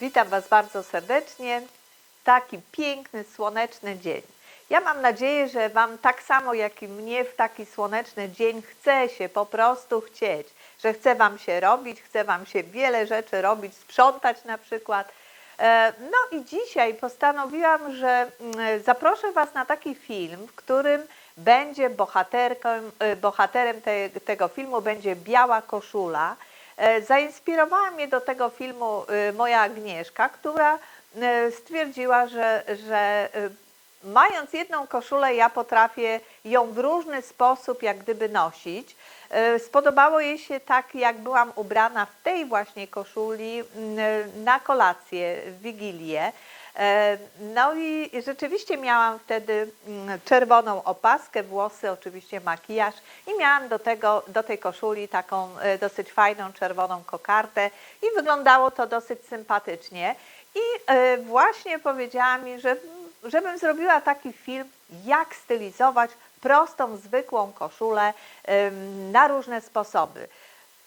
Witam Was bardzo serdecznie. Taki piękny, słoneczny dzień. Ja mam nadzieję, że Wam tak samo jak i mnie w taki słoneczny dzień chce się po prostu chcieć, że chce Wam się robić, chce Wam się wiele rzeczy robić, sprzątać na przykład. E, No i dzisiaj postanowiłam, że mm, zaproszę Was na taki film, w którym będzie bohaterką, e, bohaterem te, tego filmu będzie biała koszula. E, Zainspirowała mnie do tego filmu e, moja Agnieszka, która e, stwierdziła, że, że mając jedną koszulę, ja potrafię ją w różny sposób jak gdyby nosić. E, Spodobało jej się tak, jak byłam ubrana w tej właśnie koszuli mm, na kolację, w Wigilię. E, No i rzeczywiście miałam wtedy mm, czerwoną opaskę, włosy, oczywiście makijaż i miałam do, tego, do tej koszuli taką e, dosyć fajną czerwoną kokartę i wyglądało to dosyć sympatycznie. I e, właśnie powiedziała mi, że żebym zrobiła taki film, jak stylizować prostą, zwykłą koszulę na różne sposoby.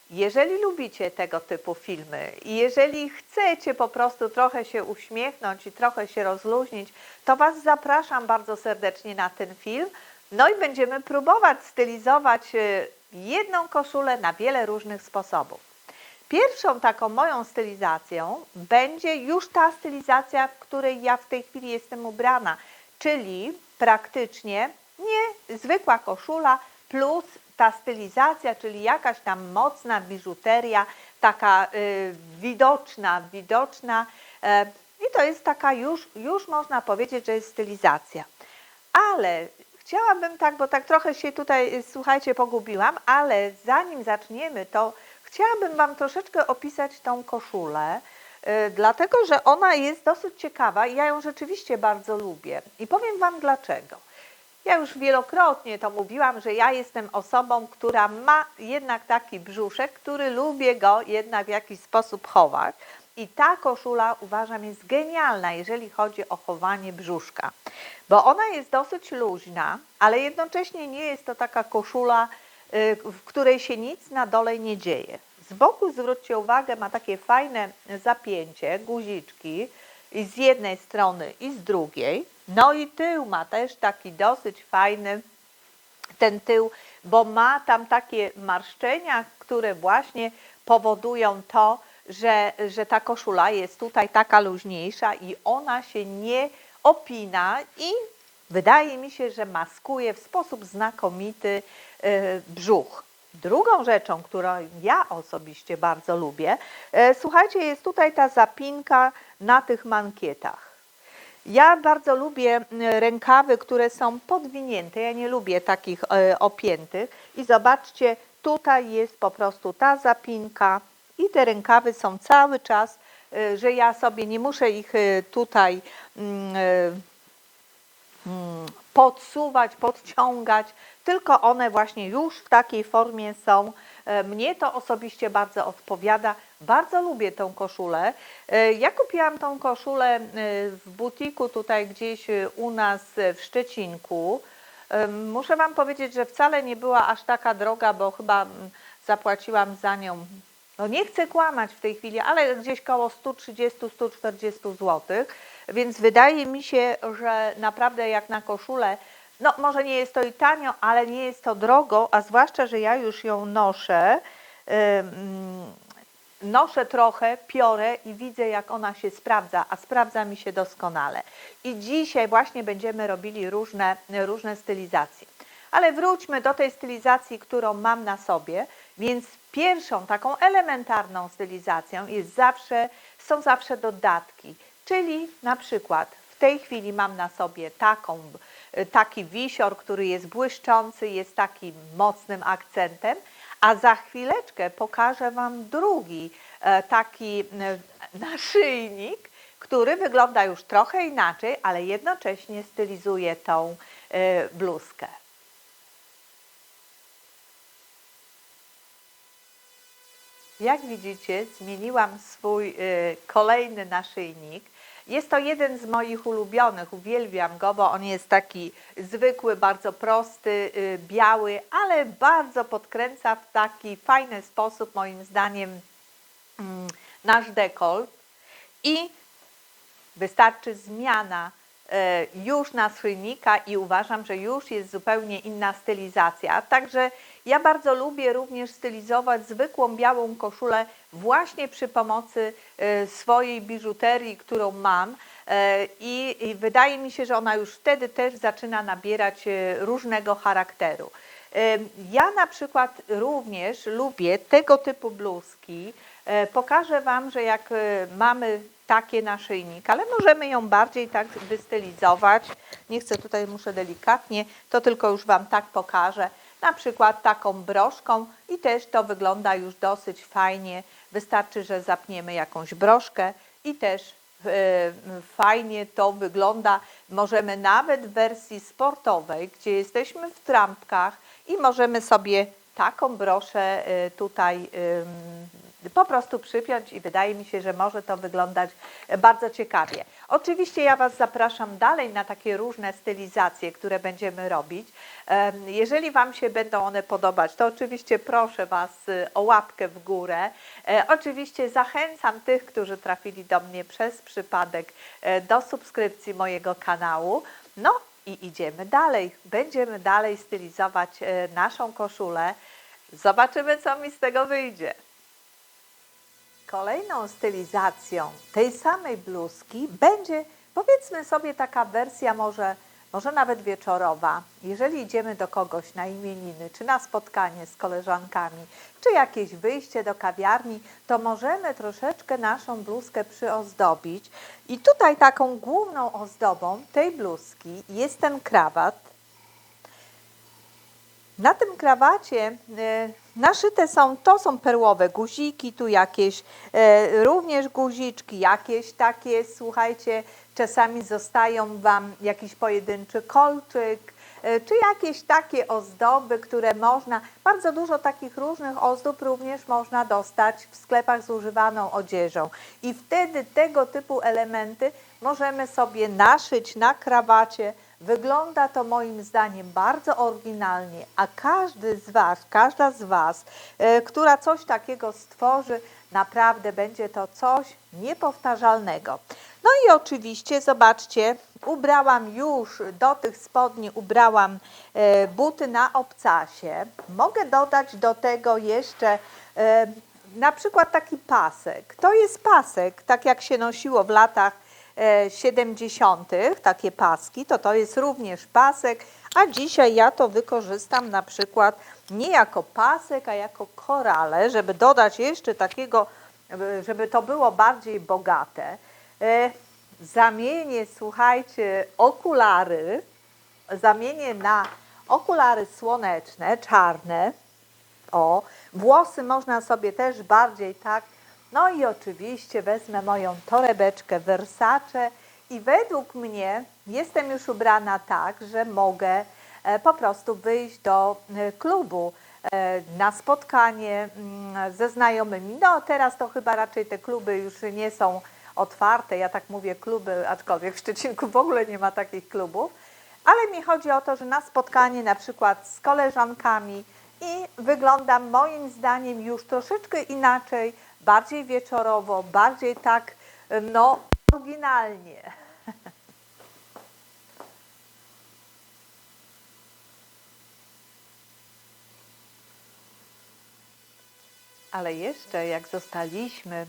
Jeżeli lubicie tego typu filmy i jeżeli chcecie po prostu trochę się uśmiechnąć i trochę się rozluźnić, to Was zapraszam bardzo serdecznie na ten film. No i będziemy próbować stylizować e, jedną koszulę na wiele różnych sposobów. Pierwszą taką moją stylizacją będzie już ta stylizacja, w której ja w tej chwili jestem ubrana, czyli praktycznie nie zwykła koszula plus ta stylizacja, czyli jakaś tam mocna biżuteria, taka y, widoczna, widoczna. E, I to jest taka już, już można powiedzieć, że jest stylizacja. Ale chciałabym tak, bo tak trochę się tutaj, y, słuchajcie, pogubiłam, ale zanim zaczniemy, to chciałabym Wam troszeczkę opisać tą koszulę, y, dlatego że ona jest dosyć ciekawa i ja ją rzeczywiście bardzo lubię. I powiem Wam dlaczego. Ja już wielokrotnie to mówiłam, że ja jestem osobą, która ma jednak taki brzuszek, który lubię go jednak w jakiś sposób chować. I ta koszula uważam jest genialna, jeżeli chodzi o chowanie brzuszka, bo ona jest dosyć luźna, ale jednocześnie nie jest to taka koszula, w której się nic na dole nie dzieje. Z boku, zwróćcie uwagę, ma takie fajne zapięcie, guziczki i z jednej strony i z drugiej. No i tył ma też taki dosyć fajny ten tył, bo ma tam takie marszczenia, które właśnie powodują to, że, że ta koszula jest tutaj taka luźniejsza i ona się nie opina i wydaje mi się, że maskuje w sposób znakomity brzuch. Drugą rzeczą, którą ja osobiście bardzo lubię, e, słuchajcie, jest tutaj ta zapinka na tych mankietach. Ja bardzo lubię m, rękawy, które są podwinięte. Ja nie lubię takich opiętych. I zobaczcie, tutaj jest po prostu ta zapinka i te rękawy są cały czas, że ja sobie nie muszę ich tutaj mm, mm, podsuwać, podciągać, tylko one właśnie już w takiej formie są. E, Mnie to osobiście bardzo odpowiada. Bardzo lubię tą koszulę. E, Ja kupiłam tą koszulę e, w butiku tutaj gdzieś u nas w Szczecinku. Muszę Wam powiedzieć, że wcale nie była aż taka droga, bo chyba mm, zapłaciłam za nią, no nie chcę kłamać w tej chwili, ale gdzieś koło 130-140 zł. Więc wydaje mi się, że naprawdę jak na koszulę, no może nie jest to i tanio, ale nie jest to drogo, a zwłaszcza, że ja już ją noszę. noszę trochę, piorę i widzę, jak ona się sprawdza, a sprawdza mi się doskonale. I dzisiaj właśnie będziemy robili różne, różne stylizacje. Ale wróćmy do tej stylizacji, którą mam na sobie. Więc pierwszą taką elementarną stylizacją jest zawsze, są zawsze dodatki. Czyli na przykład w tej chwili mam na sobie taką, taki wisior, który jest błyszczący, jest takim mocnym akcentem, a za chwileczkę pokażę Wam drugi e, taki e, naszyjnik, który wygląda już trochę inaczej, ale jednocześnie stylizuje tą e, bluzkę. Jak widzicie, zmieniłam swój kolejny naszyjnik. Jest to jeden z moich ulubionych, uwielbiam go, bo on jest taki zwykły, bardzo prosty, y, biały, ale bardzo podkręca w taki fajny sposób, moim zdaniem, mm, nasz dekolt. i wystarczy zmiana e, już naszyjnika i uważam, że już jest zupełnie inna stylizacja. Także ja bardzo lubię również stylizować zwykłą białą koszulę właśnie przy pomocy e, swojej biżuterii, którą mam. E, I, I wydaje mi się, że ona już wtedy też zaczyna nabierać różnego charakteru. Ja na przykład również lubię tego typu bluzki. E, Pokażę Wam, że jak e, mamy takie naszyjnik, ale możemy ją bardziej tak wystylizować. Nie chcę tutaj, muszę delikatnie, to tylko już Wam tak pokażę. Na przykład taką broszką i też to wygląda już dosyć fajnie. Wystarczy, że zapniemy jakąś broszkę i też e, fajnie to wygląda. Możemy nawet w wersji sportowej, gdzie jesteśmy w trampkach i możemy sobie taką broszę tutaj po prostu przypiąć i wydaje mi się, że może to wyglądać bardzo ciekawie. Oczywiście ja Was zapraszam dalej na takie różne stylizacje, które będziemy robić. Jeżeli Wam się będą one podobać, to oczywiście proszę Was y, o łapkę w górę. E, Oczywiście zachęcam tych, którzy trafili do mnie przez przypadek e, do subskrypcji mojego kanału. No i idziemy dalej. Będziemy dalej stylizować e, naszą koszulę. Zobaczymy, co mi z tego wyjdzie. Kolejną stylizacją tej samej bluzki będzie, powiedzmy sobie, taka wersja może, może nawet wieczorowa. Jeżeli idziemy do kogoś na imieniny, czy na spotkanie z koleżankami, czy jakieś wyjście do kawiarni, to możemy troszeczkę naszą bluzkę przyozdobić. I tutaj taką główną ozdobą tej bluzki jest ten krawat, na tym krawacie e, naszyte są, to są perłowe guziki, tu jakieś e, również guziczki, jakieś takie, słuchajcie, czasami zostają Wam jakiś pojedynczy kolczyk, e, czy jakieś takie ozdoby, które można, bardzo dużo takich różnych ozdób również można dostać w sklepach z używaną odzieżą. I wtedy tego typu elementy możemy sobie naszyć na krawacie, Wygląda to moim zdaniem bardzo oryginalnie, a każdy z Was, każda z Was, e, która coś takiego stworzy, naprawdę będzie to coś niepowtarzalnego. No i oczywiście, zobaczcie, ubrałam już do tych spodni, ubrałam e, buty na obcasie. Mogę dodać do tego jeszcze e, na przykład taki pasek. To jest pasek, tak jak się nosiło w latach 70., takie paski, to to jest również pasek, a dzisiaj ja to wykorzystam na przykład nie jako pasek, a jako korale, żeby dodać jeszcze takiego, e, żeby to było bardziej bogate. E, Zamienię, słuchajcie, okulary, zamienię na okulary słoneczne, czarne, o, włosy można sobie też bardziej tak. No i oczywiście wezmę moją torebeczkę Versace i według mnie jestem już ubrana tak, że mogę e, po prostu wyjść do e, klubu e, na spotkanie mm, ze znajomymi. No teraz to chyba raczej te kluby już nie są otwarte. Ja tak mówię kluby, aczkolwiek w Szczecinku w ogóle nie ma takich klubów. Ale mi chodzi o to, że na spotkanie na przykład z koleżankami i wyglądam moim zdaniem już troszeczkę inaczej, bardziej wieczorowo, bardziej tak, no, oryginalnie. Ale jeszcze jak zostaliśmy,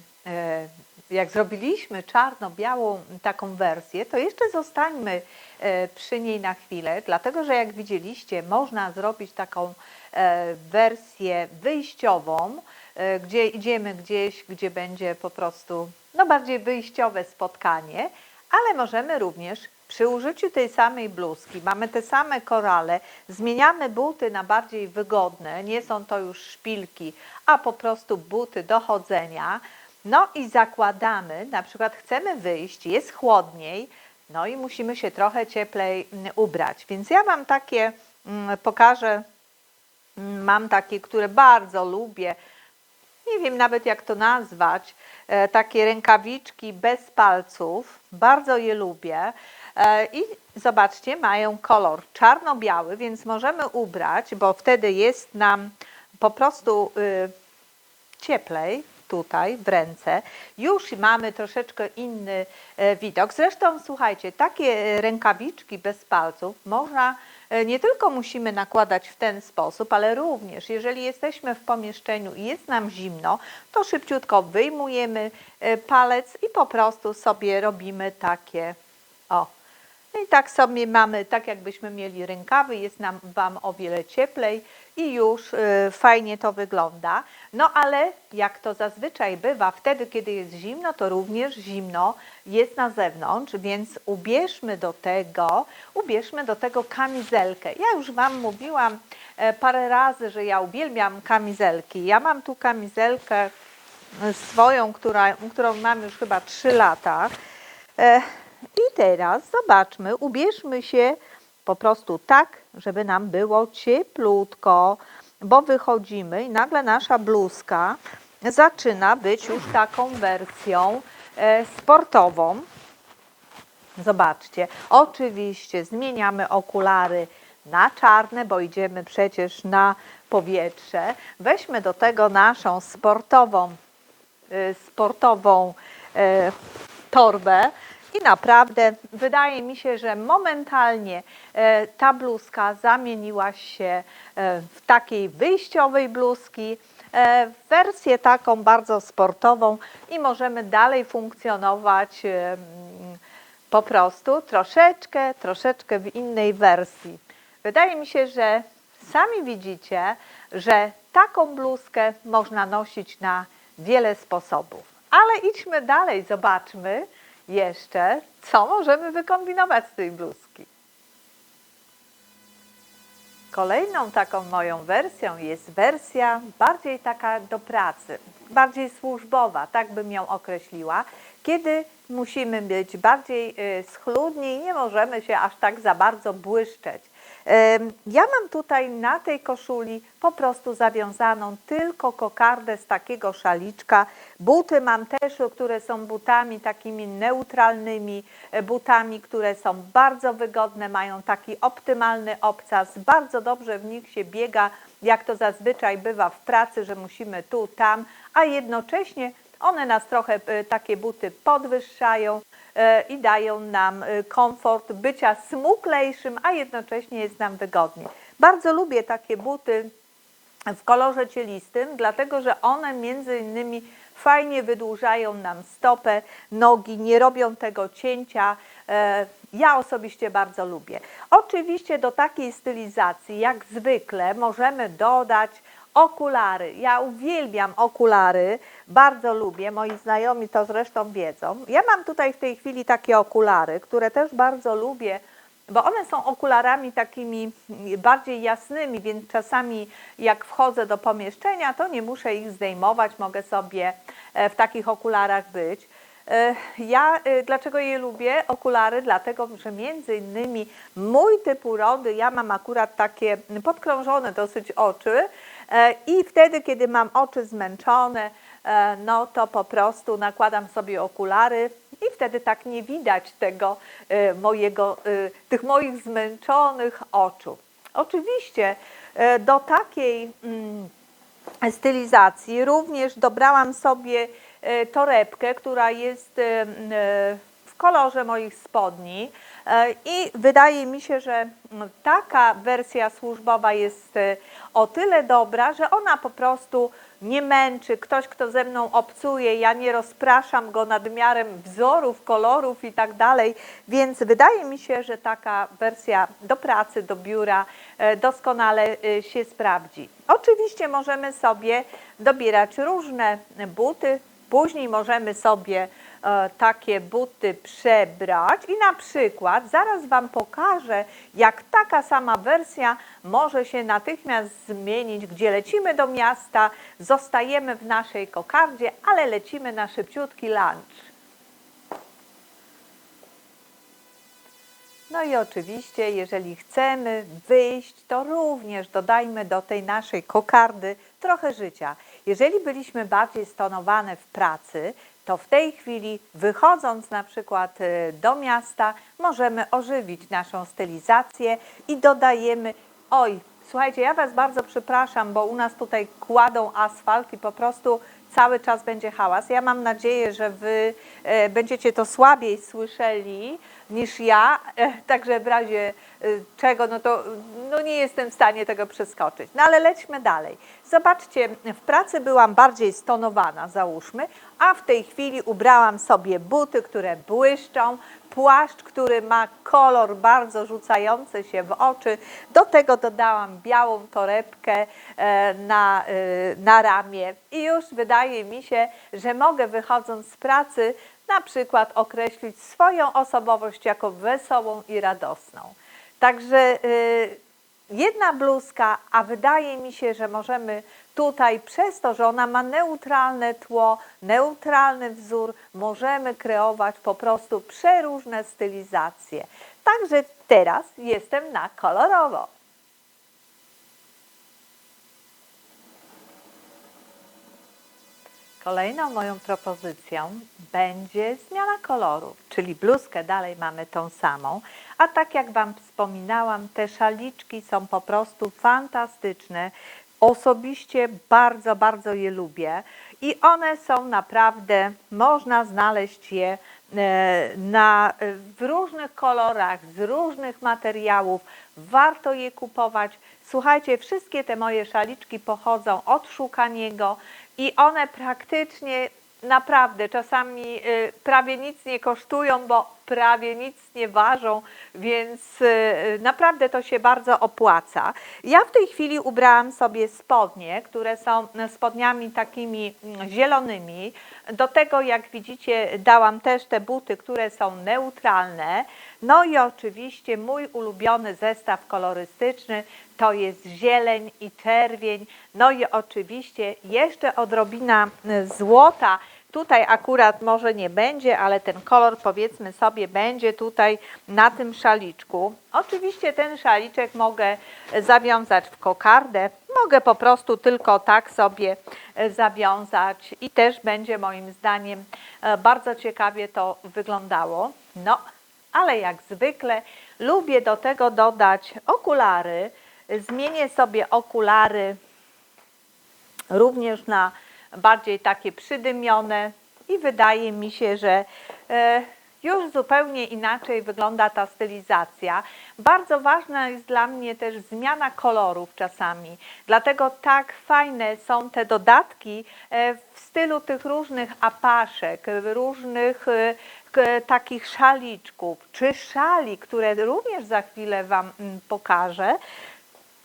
jak zrobiliśmy czarno-białą taką wersję, to jeszcze zostańmy e, przy niej na chwilę, dlatego że jak widzieliście, można zrobić taką e, wersję wyjściową, e, gdzie idziemy gdzieś, gdzie będzie po prostu no bardziej wyjściowe spotkanie, ale możemy również przy użyciu tej samej bluzki, mamy te same korale, zmieniamy buty na bardziej wygodne, nie są to już szpilki, a po prostu buty do chodzenia. No i zakładamy, na przykład chcemy wyjść, jest chłodniej, no i musimy się trochę cieplej mm, ubrać. Więc ja Wam takie mm, pokażę, Mm, mam takie, które bardzo lubię, nie wiem nawet jak to nazwać, e, takie rękawiczki bez palców, bardzo je lubię. E, I zobaczcie, mają kolor czarno-biały, więc możemy ubrać, bo wtedy jest nam po prostu y, cieplej. Tutaj w ręce, już mamy troszeczkę inny e, widok. Zresztą słuchajcie, takie e, rękawiczki bez palców można e, nie tylko musimy nakładać w ten sposób, ale również jeżeli jesteśmy w pomieszczeniu i jest nam zimno, to szybciutko wyjmujemy palec i po prostu sobie robimy takie o. No I tak sobie mamy, tak jakbyśmy mieli rękawy, jest nam Wam o wiele cieplej i już y, fajnie to wygląda. No ale jak to zazwyczaj bywa, wtedy kiedy jest zimno, to również zimno jest na zewnątrz, więc ubierzmy do tego, ubierzmy do tego kamizelkę. Ja już Wam mówiłam e, parę razy, że ja uwielbiam kamizelki. Ja mam tu kamizelkę e, swoją, która, którą mam już chyba 3 lata. E, I teraz zobaczmy, ubierzmy się po prostu tak, żeby nam było cieplutko, bo wychodzimy i nagle nasza bluzka zaczyna być już taką wersją e, sportową. Zobaczcie, oczywiście zmieniamy okulary na czarne, bo idziemy przecież na powietrze. Weźmy do tego naszą sportową, y, sportową e, torbę i naprawdę wydaje mi się, że momentalnie e, ta bluzka zamieniła się e, w takiej wyjściowej bluzki, e, w wersję taką bardzo sportową i możemy dalej funkcjonować mm, po prostu troszeczkę, troszeczkę w innej wersji. Wydaje mi się, że sami widzicie, że taką bluzkę można nosić na wiele sposobów. Ale idźmy dalej, zobaczmy jeszcze, co możemy wykombinować z tej bluzki. Kolejną taką moją wersją jest wersja bardziej taka do pracy, bardziej służbowa, tak bym ją określiła, kiedy musimy być bardziej y, schludni i nie możemy się aż tak za bardzo błyszczeć. Ja mam tutaj na tej koszuli po prostu zawiązaną tylko kokardę z takiego szaliczka. Buty mam też, które są butami takimi neutralnymi, e, butami, które są bardzo wygodne, mają taki optymalny obcas, bardzo dobrze w nich się biega, jak to zazwyczaj bywa w pracy, że musimy tu, tam, a jednocześnie one nas trochę e, takie buty podwyższają i dają nam e, komfort bycia smuklejszym, a jednocześnie jest nam wygodnie. Bardzo lubię takie buty w kolorze cielistym, dlatego że one między innymi fajnie wydłużają nam stopę, nogi, nie robią tego cięcia. E, Ja osobiście bardzo lubię. Oczywiście do takiej stylizacji, jak zwykle, możemy dodać okulary. Ja uwielbiam okulary, bardzo lubię, moi znajomi to zresztą wiedzą. Ja mam tutaj w tej chwili takie okulary, które też bardzo lubię, bo one są okularami takimi bardziej jasnymi, więc czasami jak wchodzę do pomieszczenia, to nie muszę ich zdejmować, mogę sobie e, w takich okularach być. E, Ja e, dlaczego je lubię? Okulary, dlatego że między innymi mój typ urody, ja mam akurat takie podkrążone dosyć oczy i wtedy, kiedy mam oczy zmęczone, e, no to po prostu nakładam sobie okulary i wtedy tak nie widać tego e, mojego, e, tych moich zmęczonych oczu. Oczywiście e, do takiej mm, stylizacji również dobrałam sobie e, torebkę, która jest e, e, w kolorze moich spodni E, i wydaje mi się, że taka wersja służbowa jest e, o tyle dobra, że ona po prostu nie męczy. Ktoś, kto ze mną obcuje, ja nie rozpraszam go nadmiarem wzorów, kolorów i tak dalej, więc wydaje mi się, że taka wersja do pracy, do biura e, doskonale e, się sprawdzi. Oczywiście możemy sobie dobierać różne buty, później możemy sobie e, takie buty przebrać i na przykład zaraz Wam pokażę, jak taka sama wersja może się natychmiast zmienić, gdzie lecimy do miasta, zostajemy w naszej kokardzie, ale lecimy na szybciutki lunch. No i oczywiście, jeżeli chcemy wyjść, to również dodajmy do tej naszej kokardy trochę życia. Jeżeli byliśmy bardziej stonowane w pracy, to w tej chwili, wychodząc na przykład e, do miasta, możemy ożywić naszą stylizację i dodajemy. Oj, słuchajcie, ja Was bardzo przepraszam, bo u nas tutaj kładą asfalt i po prostu cały czas będzie hałas. Ja mam nadzieję, że wy e, będziecie to słabiej słyszeli niż ja, e, także w razie e, czego, no to no nie jestem w stanie tego przeskoczyć. No ale lećmy dalej. Zobaczcie, w pracy byłam bardziej stonowana, załóżmy, a w tej chwili ubrałam sobie buty, które błyszczą, płaszcz, który ma kolor bardzo rzucający się w oczy. Do tego dodałam białą torebkę na, na ramię i już wydaje mi się, że mogę wychodząc z pracy na przykład określić swoją osobowość jako wesołą i radosną. Także y, jedna bluzka, a wydaje mi się, że możemy tutaj przez to, że ona ma neutralne tło, neutralny wzór, możemy kreować po prostu przeróżne stylizacje. Także teraz jestem na kolorowo. Kolejną moją propozycją będzie zmiana koloru, czyli bluzkę dalej mamy tą samą, a tak jak Wam wspominałam, te szaliczki są po prostu fantastyczne. Osobiście bardzo, bardzo je lubię i one są naprawdę, można znaleźć je e, na, w różnych kolorach, z różnych materiałów. Warto je kupować. Słuchajcie, wszystkie te moje szaliczki pochodzą od Szukaniego i one praktycznie naprawdę czasami y, prawie nic nie kosztują, bo prawie nic nie ważą, więc y, naprawdę to się bardzo opłaca. Ja w tej chwili ubrałam sobie spodnie, które są spodniami takimi mm, zielonymi. Do tego, jak widzicie, dałam też te buty, które są neutralne. No i oczywiście mój ulubiony zestaw kolorystyczny to jest zieleń i czerwień. No i oczywiście jeszcze odrobina y, złota. Tutaj akurat może nie będzie, ale ten kolor powiedzmy sobie będzie tutaj na tym szaliczku. Oczywiście ten szaliczek mogę zawiązać w kokardę, mogę po prostu tylko tak sobie e, zawiązać i też będzie moim zdaniem bardzo ciekawie to wyglądało. No, ale jak zwykle lubię do tego dodać okulary. Zmienię sobie okulary również na bardziej takie przydymione i wydaje mi się, że e, już zupełnie inaczej wygląda ta stylizacja. Bardzo ważna jest dla mnie też zmiana kolorów czasami, dlatego tak fajne są te dodatki e, w stylu tych różnych apaszek, różnych e, takich szaliczków, czy szali, które również za chwilę Wam mm, pokażę.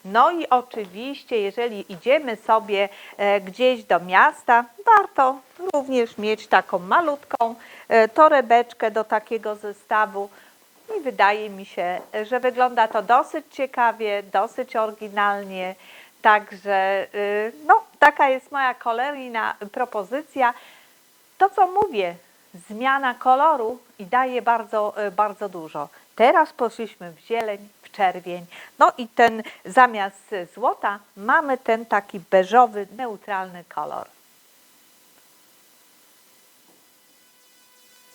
No i oczywiście, jeżeli idziemy sobie e, gdzieś do miasta, warto również mieć taką malutką e, torebeczkę do takiego zestawu. I wydaje mi się, że wygląda to dosyć ciekawie, dosyć oryginalnie. Także no, taka jest moja kolejna propozycja. To co mówię, zmiana koloru i daje bardzo, y, bardzo dużo. Teraz poszliśmy w zieleń, w czerwień. No i ten zamiast złota mamy ten taki beżowy, neutralny kolor.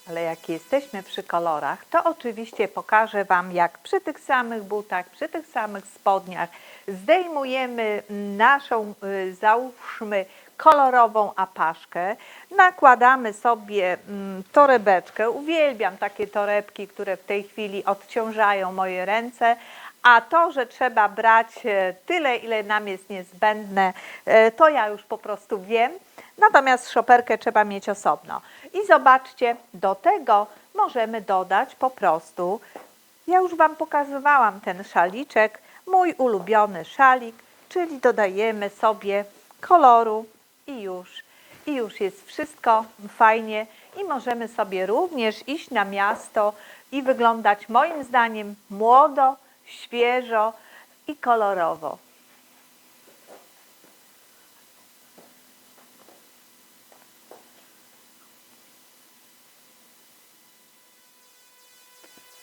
Ale jak jesteśmy przy kolorach, to oczywiście pokażę Wam, jak przy tych samych butach, przy tych samych spodniach zdejmujemy naszą, y, załóżmy, kolorową apaszkę, nakładamy sobie mm, torebeczkę. Uwielbiam takie torebki, które w tej chwili odciążają moje ręce, a to, że trzeba brać e, tyle, ile nam jest niezbędne, e, to ja już po prostu wiem. Natomiast szoperkę trzeba mieć osobno. I zobaczcie, do tego możemy dodać po prostu, ja już Wam pokazywałam ten szaliczek, mój ulubiony szalik, czyli dodajemy sobie koloru i już, i już jest wszystko fajnie i możemy sobie również iść na miasto i wyglądać moim zdaniem młodo, świeżo i kolorowo.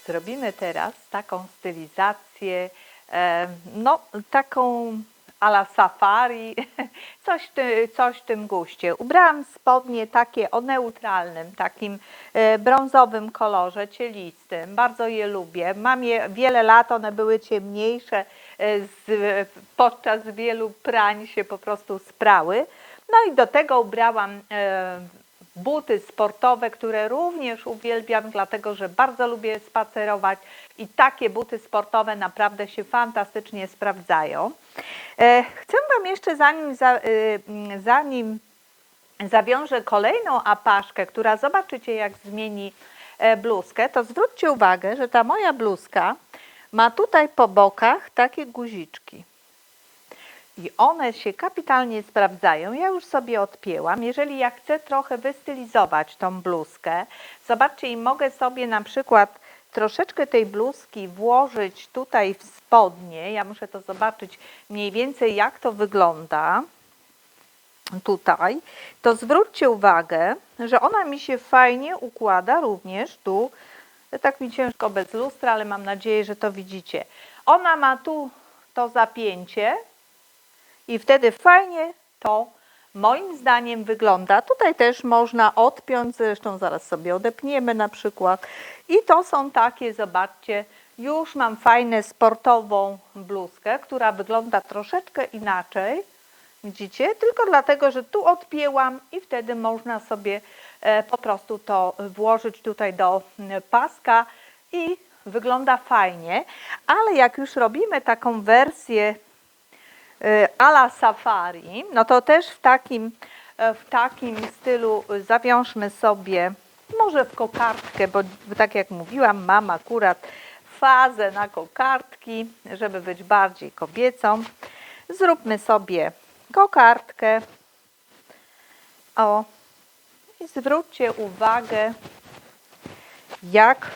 Zrobimy teraz taką stylizację, e, no taką ala safari, coś, ty, coś w tym guście. Ubrałam spodnie takie o neutralnym, takim e, brązowym kolorze, cielistym. Bardzo je lubię. Mam je wiele lat, one były ciemniejsze, e, z, podczas wielu prań się po prostu sprały. No i do tego ubrałam e, buty sportowe, które również uwielbiam, dlatego że bardzo lubię spacerować i takie buty sportowe naprawdę się fantastycznie sprawdzają. E, chcę Wam jeszcze, zanim, za, mm, zanim zawiążę kolejną apaszkę, która zobaczycie jak zmieni e, bluzkę, to zwróćcie uwagę, że ta moja bluzka ma tutaj po bokach takie guziczki. I one się kapitalnie sprawdzają. Ja już sobie odpięłam. Jeżeli ja chcę trochę wystylizować tą bluzkę, zobaczcie, i mogę sobie na przykład troszeczkę tej bluzki włożyć tutaj w spodnie. Ja muszę to zobaczyć mniej więcej, jak to wygląda tutaj, to zwróćcie uwagę, że ona mi się fajnie układa również tu. Tak mi ciężko bez lustra, ale mam nadzieję, że to widzicie. Ona ma tu to zapięcie i wtedy fajnie to moim zdaniem wygląda. Tutaj też można odpiąć, zresztą zaraz sobie odepniemy na przykład. I to są takie, zobaczcie, już mam fajną sportową bluzkę, która wygląda troszeczkę inaczej. Widzicie? Tylko dlatego, że tu odpięłam i wtedy można sobie e, po prostu to włożyć tutaj do m, paska i wygląda fajnie. Ale jak już robimy taką wersję e, ala safari, no to też w takim, e, w takim stylu zawiążmy sobie może w kokardkę, bo tak jak mówiłam, mam akurat fazę na kokardki, żeby być bardziej kobiecą. Zróbmy sobie kokardkę. O, i zwróćcie uwagę, jak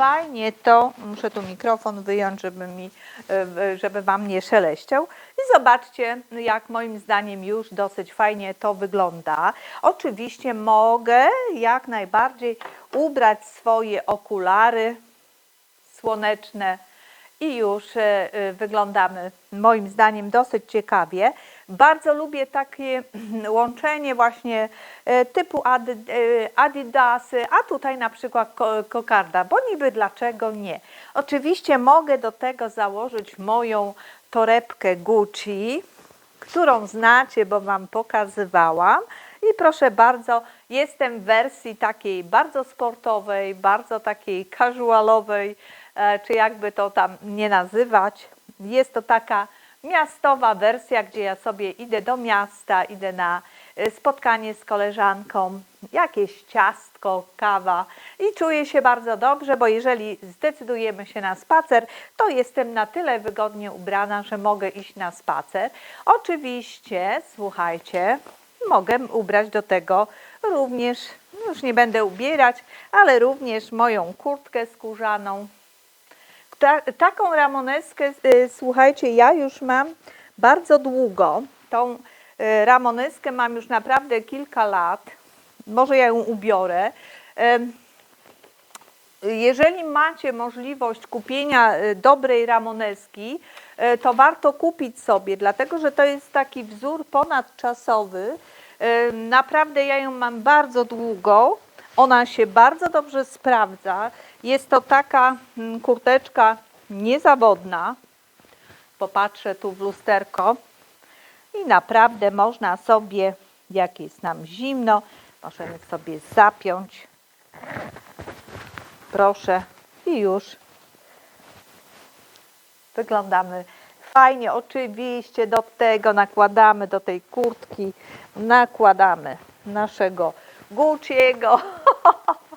fajnie to, muszę tu mikrofon wyjąć, żeby, mi, e, żeby Wam nie szeleściał. I zobaczcie, jak moim zdaniem już dosyć fajnie to wygląda. Oczywiście mogę jak najbardziej ubrać swoje okulary słoneczne i już e, e, wyglądamy moim zdaniem dosyć ciekawie. Bardzo lubię takie łączenie właśnie e, typu e, Adidasy, a tutaj na przykład ko- kokarda, bo niby dlaczego nie. Oczywiście mogę do tego założyć moją torebkę Gucci, którą znacie, bo Wam pokazywałam. I proszę bardzo, jestem w wersji takiej bardzo sportowej, bardzo takiej casualowej, e, czy jakby to tam nie nazywać. Jest to taka miastowa wersja, gdzie ja sobie idę do miasta, idę na e, spotkanie z koleżanką, jakieś ciastko, kawa i czuję się bardzo dobrze, bo jeżeli zdecydujemy się na spacer, to jestem na tyle wygodnie ubrana, że mogę iść na spacer. Oczywiście, słuchajcie, mogę ubrać do tego również, już nie będę ubierać, ale również moją kurtkę skórzaną, ta, taką ramoneskę, y, słuchajcie, ja już mam bardzo długo. Tą y, ramoneskę mam już naprawdę kilka lat. Może ja ją ubiorę. Jeżeli macie możliwość kupienia y, dobrej ramoneski, to warto kupić sobie, dlatego że to jest taki wzór ponadczasowy. Naprawdę ja ją mam bardzo długo. Ona się bardzo dobrze sprawdza. Jest to taka mm, kurteczka niezawodna. Popatrzę tu w lusterko. I naprawdę można sobie, jak jest nam zimno, możemy sobie zapiąć. Proszę i już wyglądamy fajnie. Oczywiście do tego nakładamy, do tej kurtki nakładamy naszego Gucci'ego.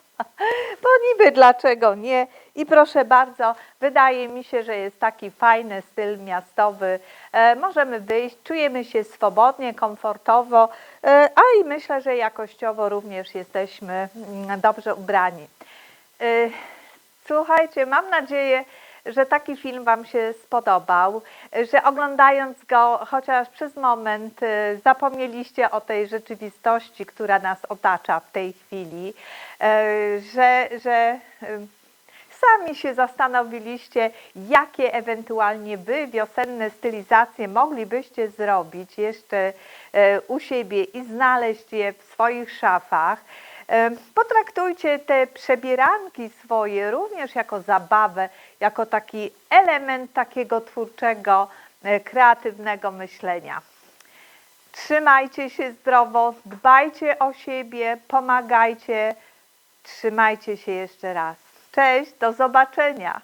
Bo niby dlaczego nie? I proszę bardzo, wydaje mi się, że jest taki fajny styl miastowy. E, możemy wyjść, czujemy się swobodnie, komfortowo, e, a i myślę, że jakościowo również jesteśmy mm, dobrze ubrani. E, Słuchajcie, mam nadzieję, że taki film Wam się spodobał, że oglądając go chociaż przez moment y, zapomnieliście o tej rzeczywistości, która nas otacza w tej chwili, y, że, że y, sami się zastanowiliście, jakie ewentualnie Wy wiosenne stylizacje moglibyście zrobić jeszcze u siebie i znaleźć je w swoich szafach. Potraktujcie te przebieranki swoje również jako zabawę, jako taki element takiego twórczego, e, kreatywnego myślenia. Trzymajcie się zdrowo, dbajcie o siebie, pomagajcie. Trzymajcie się jeszcze raz. Cześć, do zobaczenia.